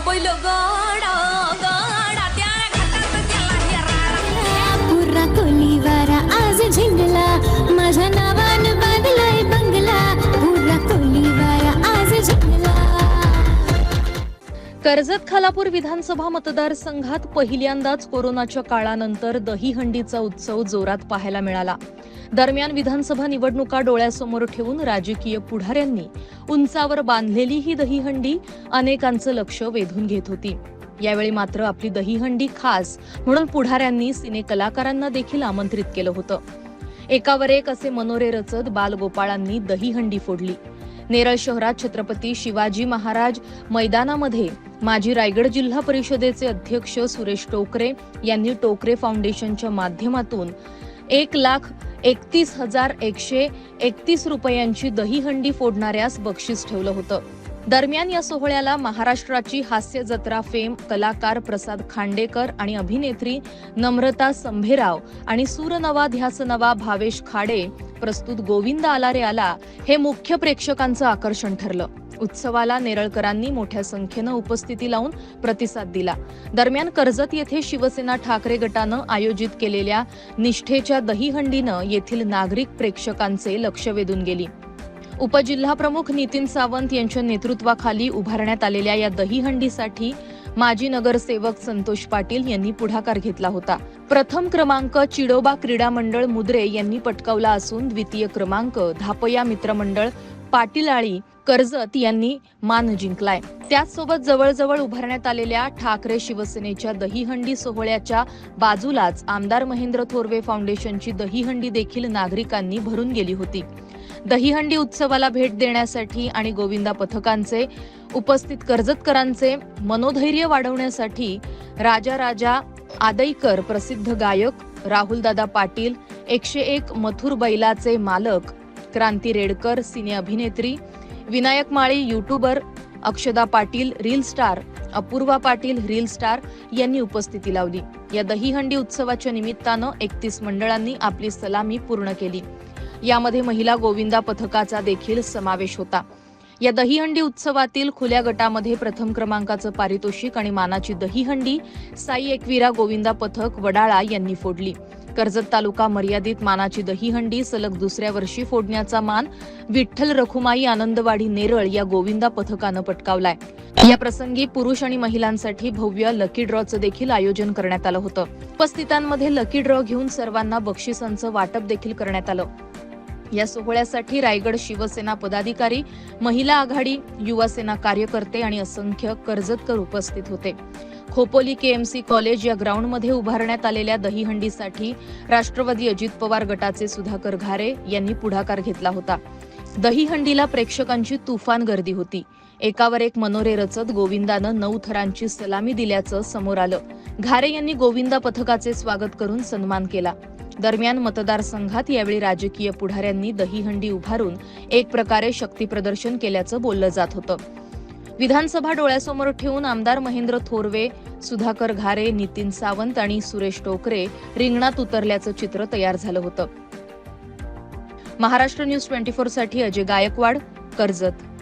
bôi lộ Karjat Khalapur विधानसभा मतदारसंघात पहिल्यांदाच कोरोनाच्या काळानंतर दहीहंडीचा उत्सव जोरात पाहायला मिळाला. दरम्यान विधानसभा निवडणुका डोळ्यासमोर ठेवून राजकीय पुढाऱ्यांनी उंचावर बांधलेली ही दहीहंडी अनेकांचं लक्ष वेधून घेत होती. यावेळी मात्र आपली दहीहंडी खास म्हणून पुढाऱ्यांनी सिने कलाकारांना देखील आमंत्रित केलं होतं. एकावर एक असे मनोरे रचत बालगोपाळांनी दहीहंडी फोडली. नेरळ शहरात छत्रपती शिवाजी महाराज मैदानामध्ये माजी रायगड जिल्हा परिषदेचे अध्यक्ष सुरेश टोकरे यांनी टोकरे फाउंडेशनच्या माध्यमातून एक लाख एकतीस हजार एकशे एकतीस रुपयांची दहीहंडी फोडणाऱ्यास बक्षीस ठेवलं होतं. दरम्यान या सोहळ्याला महाराष्ट्राची हास्य जत्रा फेम कलाकार प्रसाद खांडेकर आणि अभिनेत्री नम्रता संभेराव आणि सूरनवा ध्यासनवा भावेश खाडे प्रस्तुत गोविंद आलारे आला हे मुख्य प्रेक्षकांचं आकर्षण ठरलं. उत्सवाला नेरळकरांनी मोठ्या संख्येनं उपस्थिती लावून प्रतिसाद दिला. दरम्यान कर्जत येथे शिवसेना ठाकरे गटानं आयोजित केलेल्या निष्ठेच्या दहीहंडीनं येथील नागरिक प्रेक्षकांचे लक्ष वेधून गेली. उपजिल्हाप्रमुख नितीन सावंत यांच्या नेतृत्वाखाली उभारण्यात आलेल्या या दहीहंडीसाठी माजी नगरसेवक संतोष पाटील यांनी पुढाकार घेतला होता. प्रथम क्रमांक चिडोबा क्रीडा मंडळ मुद्रे यांनी पटकावला असून द्वितीय क्रमांक धापया मित्रमंडळ पाटीलाळी कर्जत यांनी मान जिंकलाय. त्याचसोबत जवळजवळ उभारण्यात आलेल्या ठाकरे शिवसेनेच्या दहीहंडी सोहळ्याच्या बाजूलाच आमदार महेंद्र थोरवे फाउंडेशनची दहीहंडी देखील नागरिकांनी भरून गेली होती. दहीहंडी उत्सवाला भेट देण्यासाठी आणि गोविंदा पथकांचे उपस्थित कर्जतकरांचे मनोधैर्य वाढवण्यासाठी राजा राजा आदईकर प्रसिद्ध गायक राहुलदादा पाटील एकशे एक मथुर बैलाचे मालक क्रांती रेडकर सिने अभिनेत्री Vinayak Mali YouTuber Akshada Patil reel star Apurva Patil reel star यांनी उपस्थिती लावली. या दहीहंडी उत्सवाच्या निमित्तानं एकतीस मंडळांनी आपली सलामी पूर्ण केली. यामध्ये महिला गोविंदा पथकाचा देखील समावेश होता. या दहीहंडी उत्सवातील खुल्या गटामध्ये प्रथम क्रमांकाचं पारितोषिक आणि मानाची दहीहंडी साई एकविरा गोविंदा पथक वडाळा यांनी फोडली. कर्जत तालुका मर्यादित मानाची दहीहंडी सलग दुसऱ्या वर्षी फोडण्याचा मान विठ्ठल रखुमाई आनंदवाडी नेरळ या गोविंदा पथकानं पटकावलाय. या प्रसंगी पुरुष आणि महिलांसाठी भव्य लकी ड्रॉचं देखील आयोजन करण्यात आलं होतं. उपस्थितांमध्ये लकी ड्रॉ घेऊन सर्वांना बक्षिसांचं वाटप देखील करण्यात आलं. या सोहळ्यासाठी रायगड शिवसेना पदाधिकारी महिला आघाडी युवा सेना कार्यकर्ते आणि असंख्य कर्जतकर उपस्थित होते. खोपोली केएमसी कॉलेज या ग्राउंडमध्ये उभारण्यात आलेल्या दहीहंडीसाठी राष्ट्रवादी अजित पवार गटाचे सुधाकर घारे यांनी पुढाकार घेतला होता. दहीहंडीला प्रेक्षकांची तुफान गर्दी होती. एकावर एक मनोरे रचत गोविंदानं नऊ थरांची सलामी दिल्याचं समोर आलं. घारे यांनी गोविंदा पथकाचे स्वागत करून सन्मान केला. दरम्यान मतदारसंघात यावेळी राजकीय पुढाऱ्यांनी दहीहंडी उभारून एक प्रकारे शक्तीप्रदर्शन केल्याचं बोललं जात होतं. विधानसभा डोळ्यासमोर ठेवून आमदार महेंद्र थोरवे सुधाकर घारे नितीन सावंत आणि सुरेश टोकरे रिंगणात उतरल्याचं चित्र तयार झालं होतं. महाराष्ट्र न्यूज ट्वेंटी फोरसाठी अजय गायकवाड कर्जत.